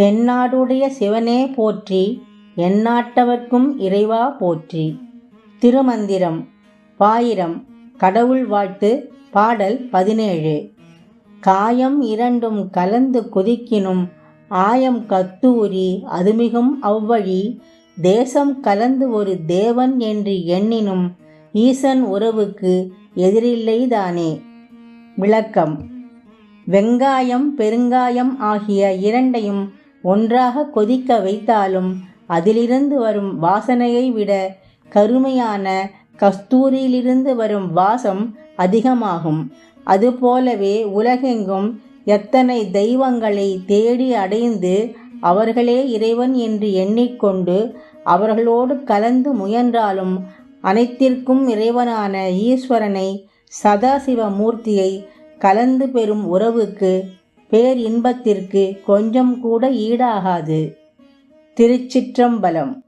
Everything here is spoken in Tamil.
தென்னாடுடைய சிவனே போற்றி எந்நாட்டவர்க்கும் இறைவா போற்றி. திருமந்திரம் பாயிரம் கடவுள் வாழ்த்து பாடல் பதினேழு. காயம் இரண்டும் கலந்து கொதிக்கினும் ஆயம் கத்தூரி அதுமிகும் அவ்வழி. தேசம் கலந்து ஒரு தேவன் என்று எண்ணினும் ஈசன் உறவுக்கு எதிரில்லைதானே விளக்கம் வெங்காயம் பெருங்காயம் ஆகிய இரண்டையும் ஒன்றாக கொதிக்க வைத்தாலும் அதிலிருந்து வரும் வாசனையை விட கருமையான கஸ்தூரியிலிருந்து வரும் வாசம் அதிகமாகும். அதுபோலவே உலகெங்கும் எத்தனை தெய்வங்களை தேடி அடைந்து அவர்களே இறைவன் என்று எண்ணிக்கொண்டு அவர்களோடு கலந்து முயன்றாலும் அனைத்திற்கும் இறைவனான ஈஸ்வரனை சதாசிவ மூர்த்தியை கலந்து பெறும் உறவுக்கு பேர் இன்பத்திற்கு கொஞ்சம் கூட ஈடாகாது. திருச்சிற்றம்பலம்.